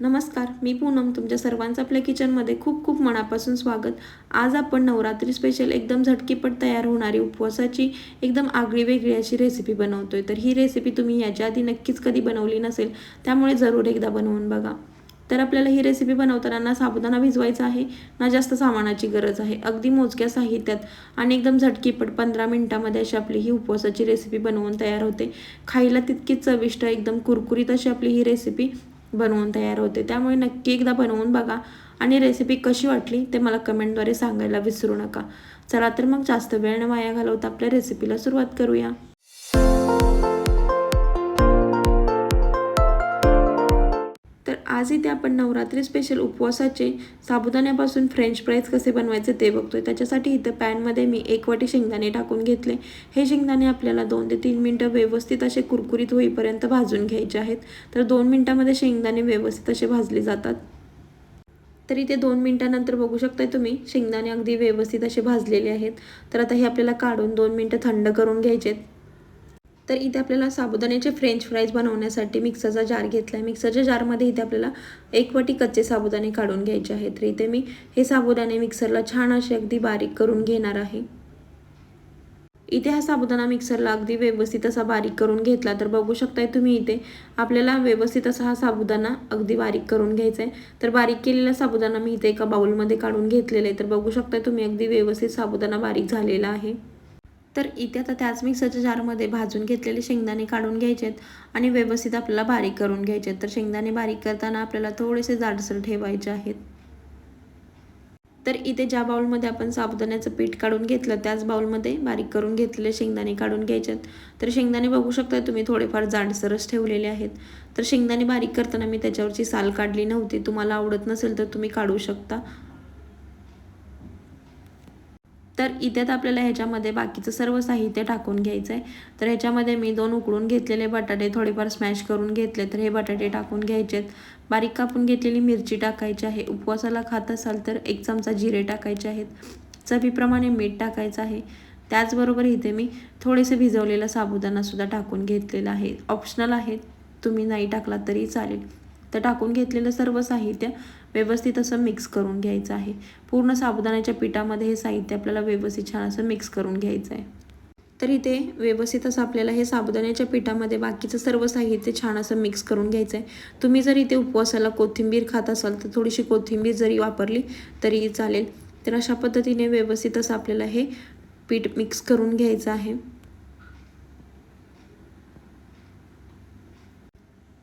नमस्कार मी पूनम तुमच्या सर्वांचं आपल्या किचनमध्ये खूप खूप मनापासून स्वागत. आज आपण नवरात्री स्पेशल एकदम झटकीपट तयार होणारी उपवासाची एकदम आगळी वेगळी अशी रेसिपी बनवतोय. तर ही रेसिपी तुम्ही याच्या आधी नक्कीच कधी बनवली नसेल त्यामुळे जरूर एकदा बनवून बघा. तर आपल्याला ही रेसिपी बनवताना ना साबुदाणा भिजवायचा आहे ना जास्त सामानाची गरज आहे. अगदी मोजक्या साहित्यात आणि एकदम झटकीपट पंधरा मिनटामध्ये अशी आपली ही उपवासाची रेसिपी बनवून तयार होते. खायला तितकीच चविष्ट एकदम कुरकुरीत अशी आपली ही रेसिपी बनवून तयार होते. त्यामुळे नक्की एकदा बनवून बघा. आणि रेसिपी कशी वाटली ते मला कमेंटद्वारे सांगायला विसरू नका. चला तर मग जास्त वेळ न वाया घालवता आपल्या रेसिपीला सुरुवात करूया. आज इथे आपण नवरात्री स्पेशल उपवासाचे साबुदाण्यापासून फ्रेंच फ्राईज कसे बनवायचे ते बघतोय. त्याच्यासाठी इथं पॅनमध्ये मी एक वाटी शेंगदाणे टाकून घेतले. हे शेंगदाणे आपल्याला दोन ते तीन मिनटं व्यवस्थित असे कुरकुरीत होईपर्यंत भाजून घ्यायचे आहेत. तर दोन मिनटामध्ये शेंगदाणे व्यवस्थित असे भाजले जातात. तर इथे दोन मिनटानंतर बघू शकताय तुम्ही शेंगदाणे अगदी व्यवस्थित असे भाजलेले आहेत. तर आता हे आपल्याला काढून दोन मिनटं थंड करून घ्यायचे आहेत तर इथे आपल्याला साबुदाण्याचे फ्रेंच फ्राईज बनवण्यासाठी मिक्सरचा जार घेतला आहे मिक्सरच्या जारमध्ये इथे आपल्याला एक वाटी कच्चे साबुदाणे काढून घ्यायचे आहेत. तर इथे मी हे साबुदाणे मिक्सरला छान असे अगदी बारीक करून घेणार आहे. इथे हा साबुदाणा मिक्सरला अगदी व्यवस्थित असा बारीक करून घेतला. तर बघू शकताय तुम्ही इथे आपल्याला व्यवस्थित असा हा साबुदाणा अगदी बारीक करून घ्यायचा आहे. तर बारीक केलेला साबुदाणा मी इथे एका बाउलमध्ये काढून घेतलेला आहे. तर बघू शकताय तुम्ही अगदी व्यवस्थित साबुदाणा बारीक झालेला आहे. तर इथे आता त्याच मिक्सरच्या जारमध्ये भाजून घेतलेले शेंगदाणे काढून घ्यायचे आणि व्यवस्थित आपल्याला बारीक करून घ्यायचे आहेत तर शेंगदाणे बारीक करताना आपल्याला थोडेसे जाडसर ठेवायचे आहेत. तर इथे ज्या बाउलमध्ये आपण साबुदाण्याचं पीठ काढून घेतलं त्याच बाउलमध्ये बारीक करून घेतलेले शेंगदाणे काढून घ्यायचे तर शेंगदाणे बघू शकता तुम्ही थोडेफार जाडसरच ठेवलेले आहेत. तर शेंगदाणे बारीक करताना मी त्याच्यावरची साल काढली नव्हती. तुम्हाला आवडत नसेल तर तुम्ही काढू शकता. तर इथे आपल्याला ह्याच्यामध्ये बाकीचं सर्व साहित्य टाकून घ्यायचं आहे तर ह्याच्यामध्ये मी दोन उकडून घेतलेले बटाटे थोडेफार स्मॅश करून घेतले. तर हे बटाटे टाकून घ्यायचे आहेत बारीक कापून घेतलेली मिरची टाकायची आहे. उपवासाला खात असाल तर एक चमचा जिरे टाकायचे आहेत. चवीप्रमाणे मीठ टाकायचं आहे. त्याचबरोबर इथे मी थोडेसे भिजवलेला साबुदाणासुद्धा टाकून घेतलेला आहे. ऑप्शनल आहे तुम्ही नाही टाकला तरी चालेल. तर टाकून घेतलेलं सर्व साहित्य व्यवस्थित असं मिक्स करून घ्यायचं आहे. पूर्ण साबुदाण्याच्या पिठामध्ये हे साहित्य आपल्याला व्यवस्थित छान असं मिक्स करून घ्यायचं आहे. तर इथे व्यवस्थित असं आपल्याला हे साबुदाण्याच्या पिठामध्ये बाकीचं सर्व साहित्य छान असं मिक्स करून घ्यायचं आहे. तुम्ही जर इथे उपवासाला कोथिंबीर खात असाल तर थोडीशी कोथिंबीर जरी वापरली तरी चालेल. तर अशा पद्धतीने व्यवस्थित असं आपल्याला हे पीठ मिक्स करून घ्यायचं आहे.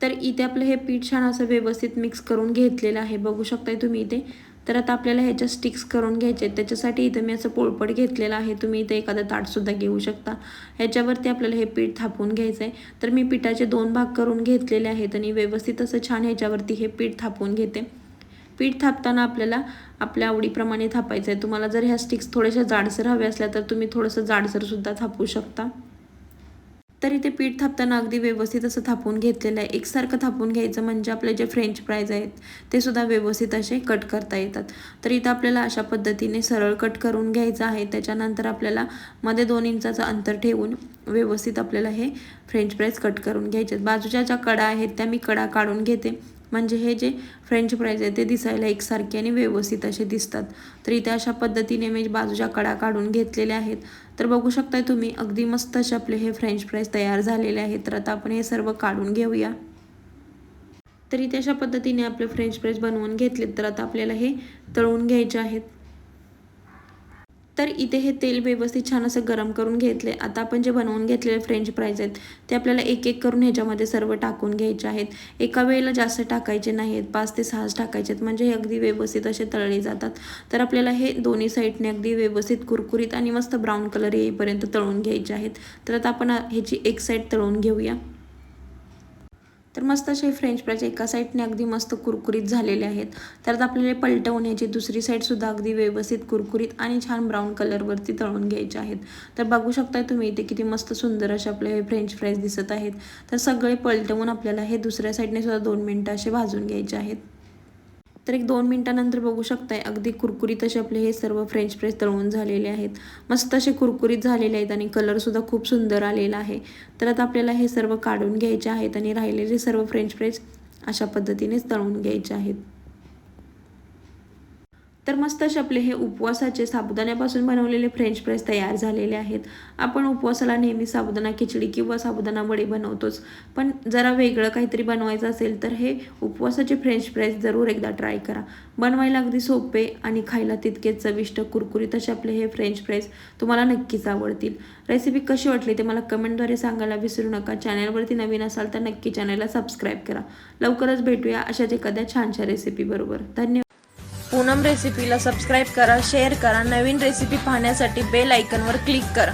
तर इथे आपलं हे पीठ छान असं व्यवस्थित मिक्स करून घेतलेलं आहे. बघू शकताय तुम्ही इथे. तर आता आपल्याला ह्याच्या स्टिक्स करून घ्यायचे आहेत. त्याच्यासाठी इथं मी असं पोळपट घेतलेलं आहे. तुम्ही इथे एखादं ताटसुद्धा घेऊ शकता. ह्याच्यावरती आपल्याला हे पीठ थापून घ्यायचं आहे तर मी पिठाचे दोन भाग करून घेतलेले आहेत आणि व्यवस्थित असं छान ह्याच्यावरती हे पीठ थापून घेते. पीठ थापताना आपल्याला आपल्या आवडीप्रमाणे थापायचं आहे तुम्हाला जर ह्या स्टिक्स थोड्याशा जाडसर हव्या असल्या तर तुम्ही थोडंसं जाडसरसुद्धा थापू शकता. तर इथे पीठ थापताना अगदी व्यवस्थित असं थापून घेतलेलं आहे. एकसारखं थापून घ्यायचं म्हणजे आपले जे फ्रेंच फ्राईज आहेत ते सुद्धा व्यवस्थित असे कट करता येतात. तर इथं आपल्याला अशा पद्धतीने सरळ कट करून घ्यायचं आहे. त्याच्यानंतर आपल्याला मध्ये दोन इंचाचं अंतर ठेवून व्यवस्थित आपल्याला हे फ्रेंच फ्राईज कट करून घ्यायचे बाजूच्या ज्या कडा आहेत त्या मी कडा काढून घेते. म्हणजे हे जे फ्रेंच फ्राईज आहे ते दिसायला एकसारखे आणि व्यवस्थित असे दिसतात. तर इथे अशा पद्धतीने मी बाजूच्या कडा काढून घेतलेल्या आहेत. तर बघू शकताय तुम्ही अगदी मस्त असे आपले हे फ्रेंच फ्राईज तयार झालेले आहेत. तर आता आपण हे सर्व काढून घेऊया. तर इथे अशा पद्धतीने आपले फ्रेंच फ्राईज बनवून घेतलेत. तर आता आपल्याला हे तळून घ्यायचे आहेत. तर इथे हे तेल व्यवस्थित छान असं गरम करून घेतले. आता आपण जे बनवून घेतलेले फ्रेंच फ्राईज आहेत ते आपल्याला एक एक करून ह्याच्यामध्ये सर्व टाकून घ्यायचे आहेत. एका वेळेला जास्त टाकायचे नाही आहेत पाच ते सहाच टाकायचे आहेत. म्हणजे हे अगदी व्यवस्थित असे तळले जातात. तर आपल्याला हे दोन्ही साईडने अगदी व्यवस्थित कुरकुरीत आणि मस्त ब्राऊन कलर येईपर्यंत तळून घ्यायचे आहेत. तर आता आपण ह्याची एक साईड तळून घेऊया. तर मस्त असे फ्रेंच फ्राईज एका साईडने अगदी मस्त कुरकुरीत झालेले आहेत. तर आपल्याला पलटवून याची दुसरी साईडसुद्धा अगदी व्यवस्थित कुरकुरीत आणि छान ब्राऊन कलरवरती तळून घ्यायचे आहेत. तर बघू शकताय तुम्ही इथे किती मस्त सुंदर असे आपले हे फ्रेंच फ्राईज दिसत आहेत. तर सगळे पलटवून आपल्याला हे दुसऱ्या साईडने सुद्धा दोन मिनटं असे भाजून घ्यायचे आहेत. तर एक दोन मिनटानंतर बघू शकताय. अगदी कुरकुरीत असे आपले हे सर्व फ्रेंच फ्रेस तळून झालेले आहेत. मस्त असे कुरकुरीत झालेले आहेत आणि कलरसुद्धा खूप सुंदर आलेला आहे. तर आता आपल्याला हे सर्व काढून घ्यायचे आहेत आणि राहिलेले सर्व फ्रेंच फ्राईज अशा पद्धतीनेच तळून घ्यायचे आहेत. तर मस्त असे आपले हे उपवासाचे साबुदाण्यापासून बनवलेले फ्रेंच फ्राईज तयार झालेले आहेत. आपण उपवासाला नेहमी साबुदाणा खिचडी किंवा साबुदाणा वडे बनवतोच. पण जरा वेगळं काहीतरी बनवायचं असेल तर हे उपवासाचे फ्रेंच फ्राईज जरूर एकदा ट्राय करा. बनवायला अगदी सोपे आणि खायला तितकेच चविष्ट कुरकुरीत असे आपले हे फ्रेंच फ्राईज तुम्हाला नक्कीच आवडतील. रेसिपी कशी वाटली ते मला कमेंटद्वारे सांगायला विसरू नका. चॅनलवरती नवीन असाल तर नक्की चॅनलला सबस्क्राईब करा. लवकरच भेटूया अशाच एखाद्या छानशा रेसिपीबरोबर धन्यवाद. पूनम रेसिपीला सबस्क्राईब करा शेअर करा नवीन रेसिपी पाहण्यासाठी बेल आयकनवर क्लिक करा.